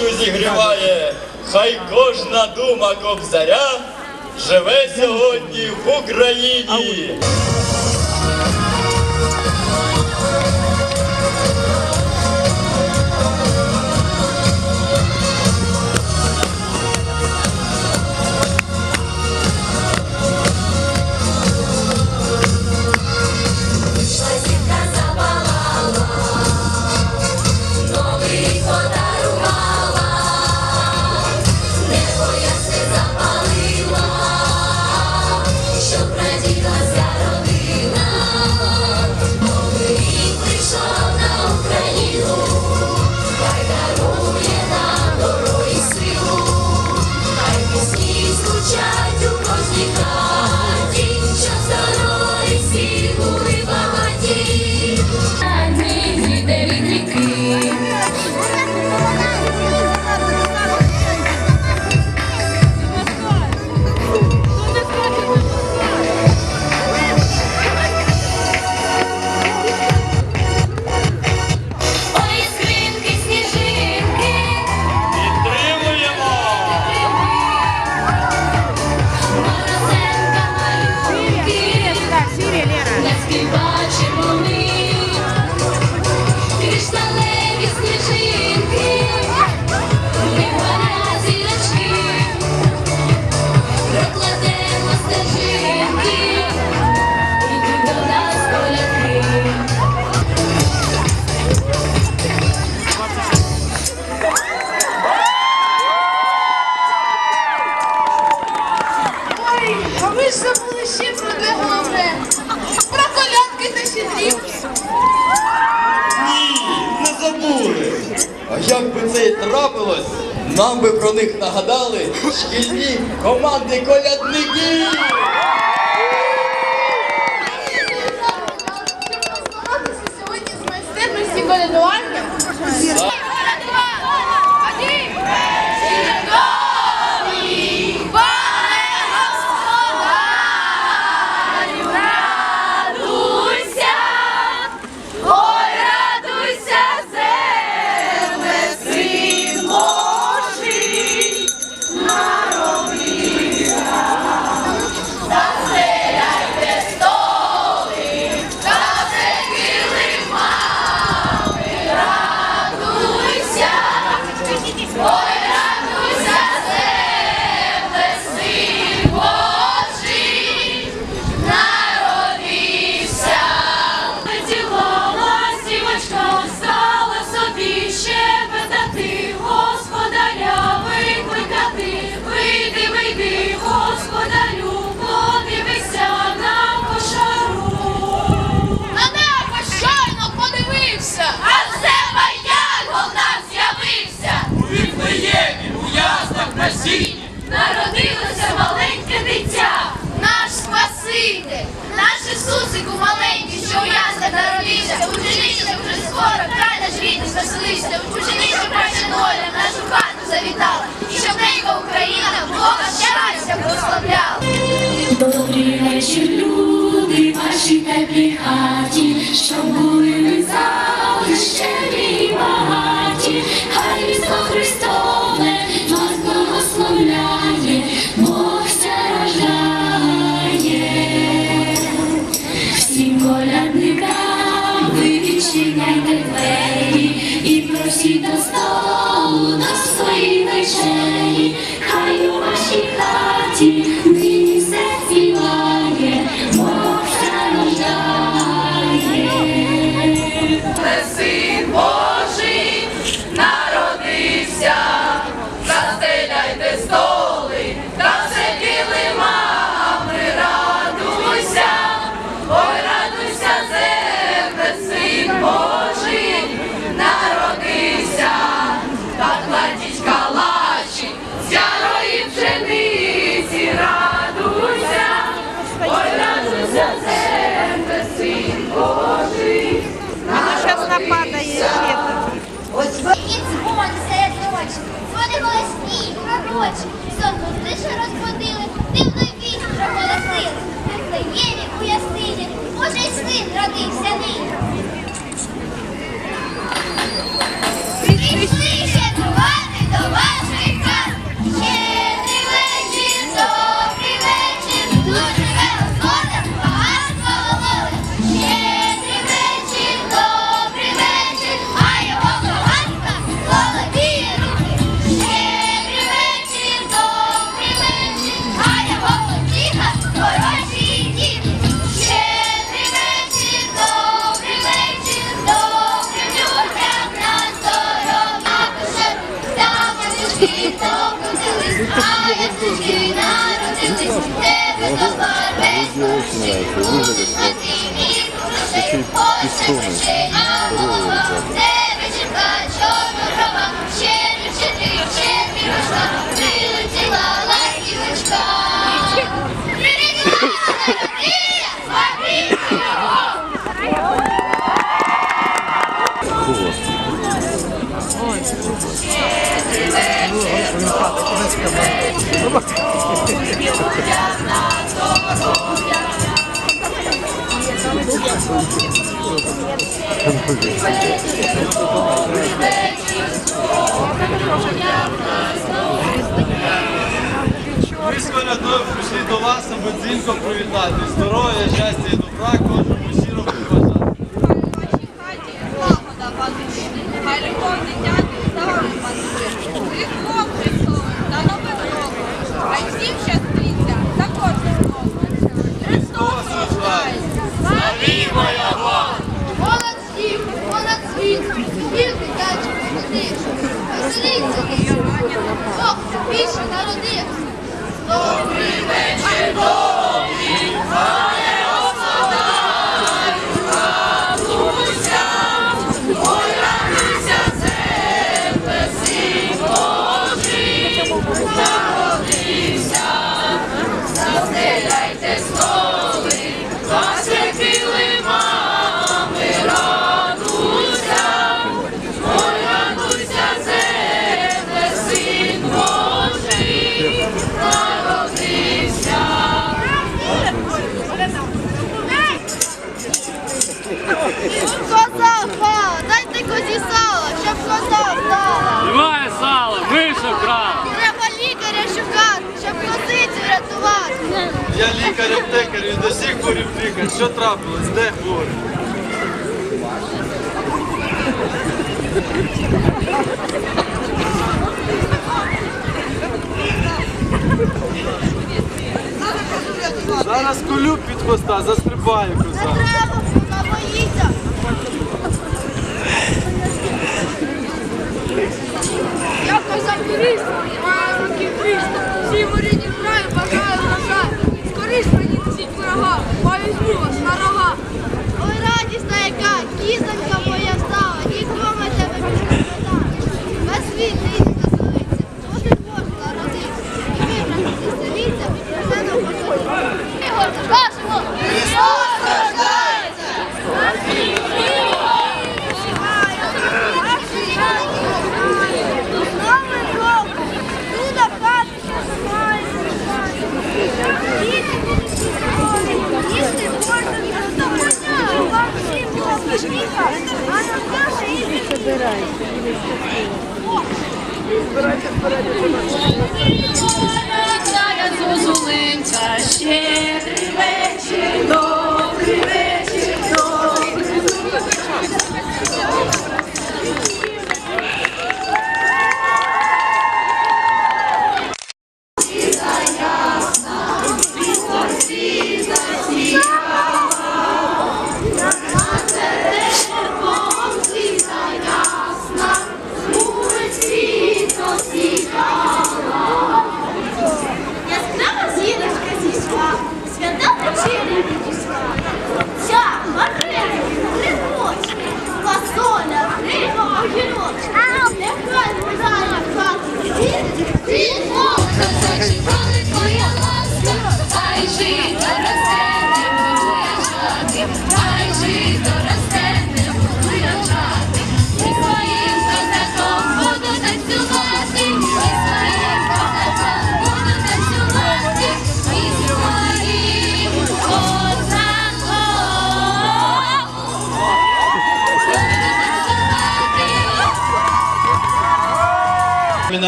душу зігріває, хай кожна дума кобзаря живе сьогодні в Україні. них нагадали шкільні команди колядників. Сьогодні з майстерності колядування. веселися, у чужинцях вже скоро, край наш рідний заселився, у чужинцях доля, нашу хату завітала, і щоб ненька Україна Бога щастя прославляла. Добрий вечір, люди, ваші теплі хаті, щоб були ми завжди. Такий пістони. Здорово, ребята. Ми сьогодні прийшли до вас, аби дзвінко привітати. Здоров'я, щастя і добра кожному. Добрий вечір! Я лікар аптекар до всіх хворів лікар. Що трапилось? Де хворі? Зараз колюб під хвоста, застрибає коза. Зозулинка, щедрий вечір, добрий вечір.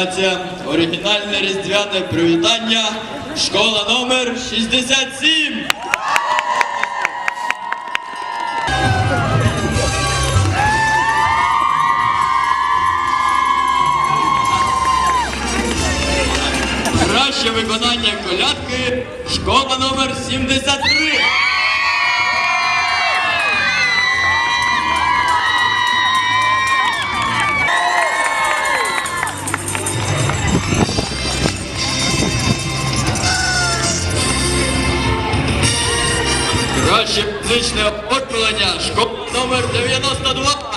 презентація. Оригінальне різдвяне привітання. Школа номер 67. Краще виконання колядки. Школа номер 73. Патріотичне оформлення школи номер 92